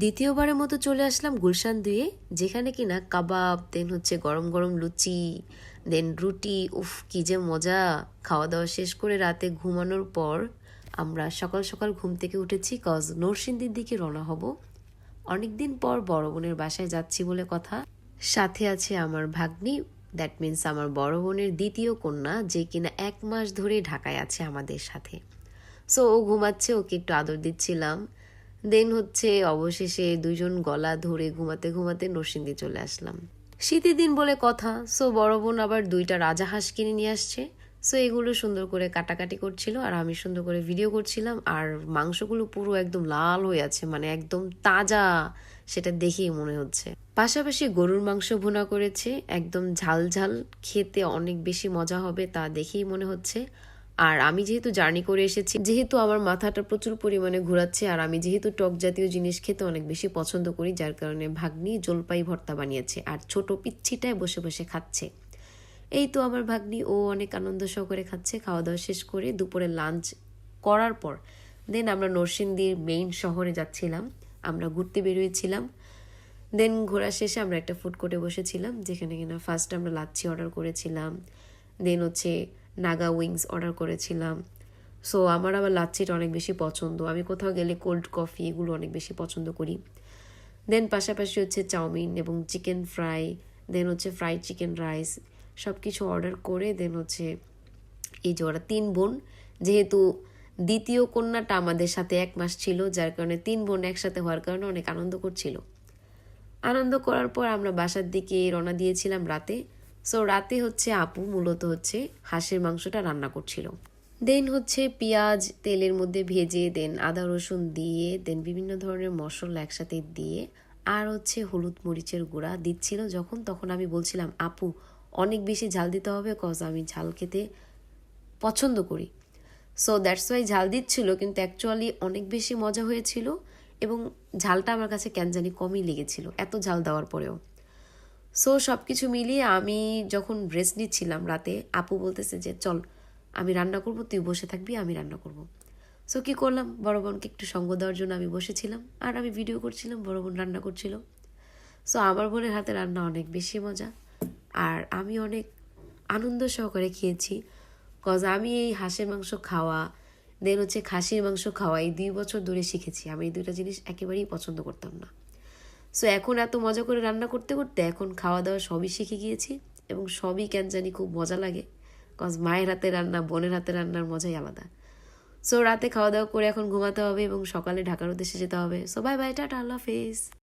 দ্বিতীয়বারের মতো চলে আসলাম গুলশান দুয়ে, যেখানে কিনা কাবাব দেন হচ্ছে গরম গরম লুচি দেন রুটি, উফ, কি যে মজা। খাওয়া দাওয়া শেষ করে রাতে ঘুমানোর পর আমরা সকাল সকাল ঘুম থেকে উঠেছি কজ নরসিংদীর দিকে রওনা হব। অনেকদিন পর বড় বোনের বাসায় যাচ্ছি বলে কথা। সাথে আছে আমার ভাগ্নি দ্যাট মিন্স আমার বড় বোনের দ্বিতীয় কন্যা, যে কিনা এক মাস ধরে ঢাকায় আছে আমাদের সাথে। সো ও ঘুমাচ্ছে, ওকে একটু আদর দিচ্ছিলাম। দেন হচ্ছে অবশেষে দুজন গলা ধরে ঘুমাতে ঘুমাতে নরসিংদী চলে আসলাম। শীতের দিন বলে কথা সো বড় বোন আবার দুইটা রাজা হাঁস কিনে নিয়ে আসছে। সো এগুলো সুন্দর করে কাটাকাটি করছিল আর আমি সুন্দর করে ভিডিও করছিলাম আর মাংসগুলো পুরো একদম লাল হয়ে আছে মানে একদম তাজা, সেটা দেখেই মনে হচ্ছে। পাশাপাশি গরুর মাংস ভুনা করেছে, একদম ঝাল ঝাল, খেতে অনেক বেশি মজা হবে তা দেখেই মনে হচ্ছে। আর আমি যেহেতু জার্নি করে এসেছি, যেহেতু আমার মাথাটা প্রচুর পরিমাণে ঘোরাচ্ছে, আর আমি যেহেতু টক জাতীয় জিনিস খেতে অনেক বেশি পছন্দ করি, যার কারণে ভাগ্নি জলপাই ভর্তা বানিয়েছে আর ছোট পিচ্ছিটায় বসে বসে খাচ্ছে। এই তো আমার ভাগ্নি, ও অনেক আনন্দ সহকারে খাচ্ছে, খাওয়া দাওয়া শেষ করে দুপুরে লাঞ্চ করার পর দেন আমরা নরসিংদীর মেইন শহরে যাচ্ছিলাম, আমরা ঘুরতে বেরিয়েছিলাম। দেন ঘোরা শেষে আমরা একটা ফুড কোর্টে বসেছিলাম, যেখানে কিনা ফার্স্ট আমরা লাচ্ছি অর্ডার করেছিলাম। দেন হচ্ছে নাগা উইংস অর্ডার করেছিলাম। সো আমার আবার লাচ্ছিটা অনেক বেশি পছন্দ। আমি কোথাও গেলে কোল্ড কফি এগুলো অনেক বেশি পছন্দ করি। দেন পাশাপাশি হচ্ছে চাউমিন এবং চিকেন ফ্রাই দেন হচ্ছে ফ্রাইড চিকেন রাইস সব কিছু অর্ডার করে দেন হচ্ছে এই যে ওরা তিন বোন। যেহেতু দ্বিতীয় কন্যাটা আমাদের সাথে এক মাস ছিল, যার কারণে তিন বোন একসাথে হওয়ার কারণে অনেক আনন্দ করছিল। আনন্দ করার পর আমরা বাসার দিকে রওনা দিয়েছিলাম রাতে। সো রাতে হচ্ছে আপু মূলত হচ্ছে হাঁসের মাংসটা রান্না করছিল। দেন হচ্ছে পেঁয়াজ তেলের মধ্যে ভেজে দেন আদা রসুন দিয়ে দেন বিভিন্ন ধরনের মশলা একসাথে দিয়ে, আর হচ্ছে হলুদ মরিচের গুঁড়া দিচ্ছিল। যখন তখন আমি বলছিলাম, আপু, অনেক বেশি ঝাল দিতে হবে কজ আমি ঝাল খেতে পছন্দ করি। সো দ্যাটস ওয়াই ঝাল দিচ্ছিল, কিন্তু অ্যাকচুয়ালি অনেক বেশি মজা হয়েছিল এবং ঝালটা আমার কাছে কেন জানি কমই লেগেছিল, এত ঝাল দেওয়ার পরেও। সো সব কিছু মিলিয়ে আমি যখন রেস্ট নিচ্ছিলাম রাতে, আপু বলতেছে যে, চল, আমি রান্না করব, তুই বসে থাকবি, আমি রান্না করব। সো কী করলাম? বড় বোনকে একটু সঙ্গ দেওয়ার জন্য আমি বসেছিলাম, আর আমি ভিডিও করছিলাম, বড় বোন রান্না করছিল। সো আমার বোনের হাতে রান্না অনেক বেশি মজা, আর আমি অনেক আনন্দ সহকারে খেয়েছি। কজ আমি এই হাঁসের মাংস খাওয়া দেন হচ্ছে খাসির মাংস খাওয়া, এই দুই বছর ধরে শিখেছি। আমি এই দুইটা জিনিস একেবারেই পছন্দ করতাম না। সো এখন এত মজা করে রান্না করতে করতে এখন খাওয়া দাওয়া সবই শিখে গিয়েছি এবং সবই কেন জানি খুব মজা লাগে। কজ মায়ের হাতে রান্না, বোনের হাতে রান্নার মজাই আলাদা। সো রাতে খাওয়া দাওয়া করে এখন ঘুমাতে হবে এবং সকালে ঢাকার উদ্দেশ্যে যেতে হবে। সো বাই বাই টাটা, আল্লাহ হাফেজ।